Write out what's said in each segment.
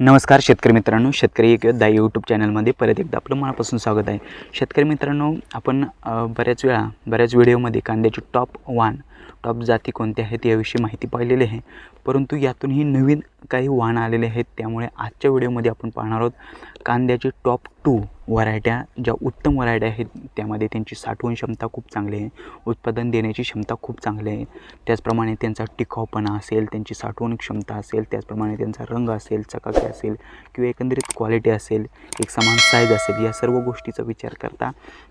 नमस्कार शेतकरी मित्रांनो शेतकरी एक योद्धा यूट्यूब चॅनलमध्ये परत एकदा आपलं मनापासून स्वागत आहे. शेतकरी मित्रांनो आपण बऱ्याच वेळा बऱ्याच व्हिडिओमध्ये कांद्याची टॉप वाण टॉप जाती कोणत्या आहेत याविषयी माहिती पाहिलेली आहे. परंतु यातूनही नवीन काही वाण आलेले आहेत त्यामुळे आजच्या व्हिडिओमध्ये आपण पाहणार आहोत कांद्याचे टॉप टू व्हरायट्या ज्या उत्तम व्हरायट्या आहेत त्यामध्ये त्यांची साठवण क्षमता खूप चांगली आहे. उत्पादन देण्याची क्षमता खूप चांगली आहे. त्याचप्रमाणे त्यांचा टिकाऊपणा असेल त्यांची साठवण क्षमता असेल त्याचप्रमाणे त्यांचा रंग असेल चकाकी असेल किंवा एकंदरीत क्वालिटी असेल एक समान साईज असेल या सर्व गोष्टीचा विचार करता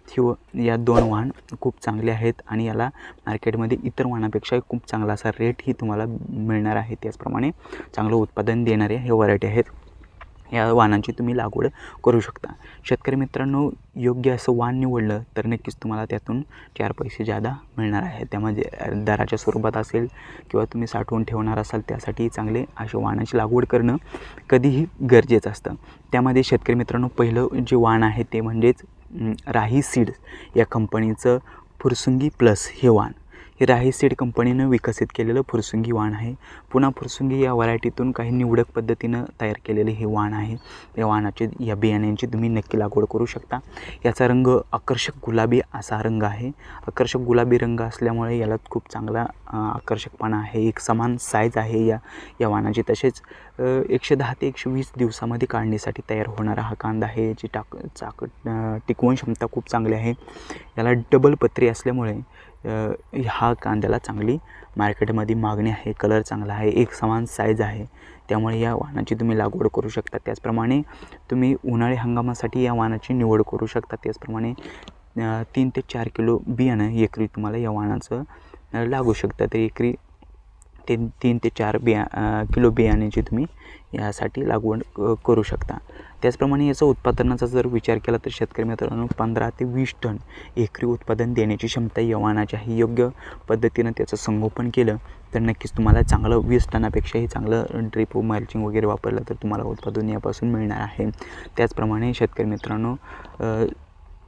ही व- या दोन वाहन खूप चांगले आहेत आणि याला मार्केटमध्ये इतर वाहनापेक्षा खूप चांगला असा रेटही तुम्हाला मिळणार आहे. त्याचप्रमाणे चांगलं उत्पादन देणारे हे व्हरायटी आहेत. या वाणांची तुम्ही लागवड करू शकता. शेतकरी मित्रांनो योग्य असं वाण निवडलं तर नक्कीच तुम्हाला त्यातून चार पैसे जादा मिळणार आहे त्यामध्ये दराच्या स्वरूपात असेल किंवा तुम्ही साठवून ठेवणार असाल त्यासाठी चांगले अशा वाणाची लागवड करणं कधीही गरजेचं असतं. त्यामध्ये शेतकरी मित्रांनो पहिलं जे वाण आहे ते म्हणजेच राही सीड्स या कंपनीचं फुरसुंगी प्लस हे वाण. हे राही सीड कंपनीनं विकसित केलेलं फुरसुंगी वाण आहे. पुन्हा फुरसुंगी या व्हरायटीतून काही निवडक पद्धतीनं तयार केलेले हे वाण आहे. या वाणाचे या बियाण्यांची तुम्ही नक्की लागवड करू शकता. याचा रंग आकर्षक गुलाबी असा रंग आहे. आकर्षक गुलाबी रंग असल्यामुळे याला खूप चांगला आकर्षकपणा आहे. एक समान साईज आहे या या वाणाची. तसेच एकशे दहा ते एकशे वीस दिवसामध्ये काढणीसाठी तयार होणारा हा कांदा आहे. याची टाक चाक टिकवण क्षमता खूप चांगली आहे. याला डबल पत्री असल्यामुळे ह्या कांद्याला चांगली मार्केटमध्ये मागणी आहे कलर चांगला आहे एक समान साईज आहे. त्यामुळे या वाहनाची तुम्ही लागवड करू शकता. त्याचप्रमाणे तुम्ही उन्हाळी हंगामासाठी या वाहनाची निवड करू शकता. त्याचप्रमाणे तीन ते चार किलो बियाणं एकरी तुम्हाला या वाहनाचं लागू शकतं तर एकरी ते तीन ते चार बिया किलो बियाण्याची तुम्ही यासाठी लागवड करू शकता. त्याचप्रमाणे याचं उत्पादनाचा जर विचार केला तर शेतकरी मित्रांनो पंधरा ते वीस टन एकरी उत्पादन देण्याची क्षमता या वाहनाची आहे योग्य पद्धतीनं त्याचं संगोपन केलं तर नक्कीच तुम्हाला चांगलं वीस टनापेक्षाही चांगलं ड्रिप मल्चिंग वगैरे वापरलं तर तुम्हाला उत्पादन यापासून मिळणार आहे. त्याचप्रमाणे शेतकरी मित्रांनो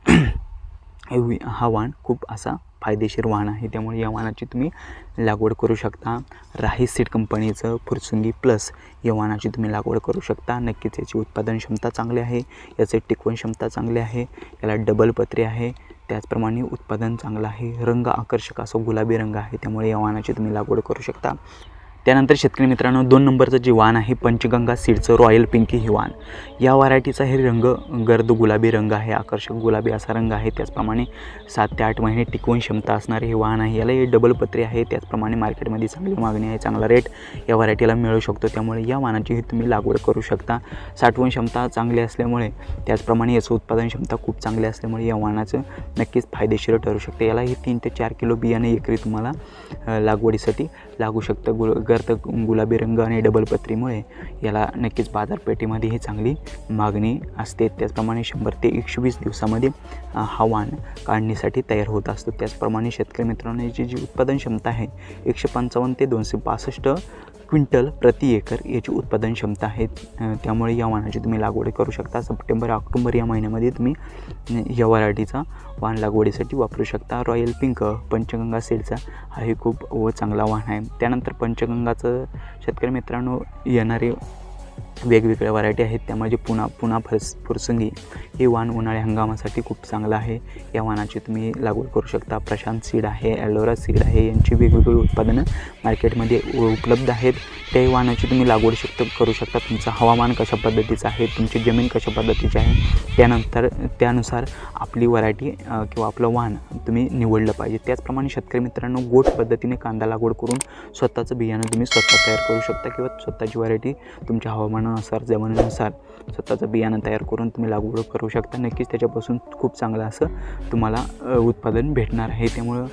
हा वाण खूप असा फायदेशीर वाण आहे. त्यामुळे या वाहनाची तुम्ही लागवड करू शकता. राही सीड कंपनीचं फुरसुंगी प्लस या वाहनाची तुम्ही लागवड करू शकता. नक्कीच याची उत्पादन क्षमता चांगली आहे. याचे टिकवण क्षमता चांगली आहे. याला डबल पत्रे आहे. त्याचप्रमाणे उत्पादन चांगलं आहे. रंग आकर्षक असं गुलाबी रंग आहे. त्यामुळे या वाहनाची तुम्ही लागवड करू शकता. त्यानंतर शेतकरी मित्रांनो दोन नंबरचं जे वाण आहे पंचगंगा सीडचं रॉयल पिंकी हे वाण. या व्हरायटीचा हे रंग गर्द गुलाबी रंग आहे आकर्षक गुलाबी असा रंग आहे. त्याचप्रमाणे सात ते आठ महिने टिकवून क्षमता असणारे हे वाहन आहे. याला हे डबल पत्रे आहे. त्याचप्रमाणे मार्केटमध्ये चांगली मागणी आहे चांगला रेट या व्हरायटीला मिळू शकतो. त्यामुळे या वाहनाचीही तुम्ही लागवड करू शकता. साठवण क्षमता चांगली असल्यामुळे त्याचप्रमाणे याचं उत्पादन क्षमता खूप चांगली असल्यामुळे या वाहनाचं नक्कीच फायदेशीर ठरू शकते. याला हे तीन ते चार किलो बियाणे एकरी तुम्हाला लागवडीसाठी लागू शकतं. गुल गर्द गुलाबी रंग आणि डबल पत्रीमुळे याला नक्कीच बाजारपेठेमध्ये ही चांगली मागणी असते. त्याचप्रमाणे शंभर ते एकशे वीस दिवसामध्ये हवान काढण्यासाठी काढणीसाठी तयार होत असतो. त्याचप्रमाणे शेतकरी मित्रांची जी उत्पादन क्षमता आहे एकशे पंचावन्न ते दोनशे पासष्ट क्विंटल प्रति एकर याची उत्पादन क्षमता आहे. त्यामुळे या वाणाची तुम्ही लागवड करू शकता. सप्टेंबर ऑक्टोबर या महिन्यामध्ये तुम्ही या वराठीचा वाण लागवडीसाठी वापरू शकता. रॉयल पिंक पंचगंगा सीडचा हाही खूप व चांगला वाण आहे. त्यानंतर पंचगंगाचं शेतकरी मित्रांनो येणारे वेगवेगळ्या व्हरायटी आहेत. त्यामध्ये पुन्हा पुन्हा फरस फुरसंगी हे वाण उन्हाळी हंगामासाठी खूप चांगलं आहे. या वाणाची तुम्ही लागवड करू शकता. प्रशांत सीड आहे ॲलोरा सीड आहे यांची वेगवेगळी उत्पादनं मार्केटमध्ये उ- उपलब्ध आहेत. त्या वाणाची तुम्ही लागवड शकता करू शकता. तुमचं हवामान कशा पद्धतीचं आहे तुमची जमीन कशा पद्धतीची आहे त्यानंतर त्यानुसार आपली व्हरायटी किंवा आपलं वाण तुम्ही निवडलं पाहिजे. त्याचप्रमाणे शेतकरी मित्रांनो गोट पद्धतीने कांदा लागवड करून स्वतःचं बियाणं तुम्ही स्वतः तयार करू शकता किंवा स्वतःची व्हरायटी तुमच्या हवामान हवामानानुसार जमिनीनुसार स्वतःचं बियाणं तयार करून तुम्ही लागवड करू शकता. नक्कीच त्याच्यापासून खूप चांगलं असं तुम्हाला उत्पादन भेटणार आहे. त्यामुळं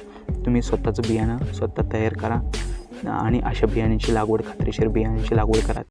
तुम्ही स्वतःचं बियाणं स्वतः तयार करा आणि अशा बियाण्यांची लागवड खात्रीशीर बियाण्यांची लागवड करा.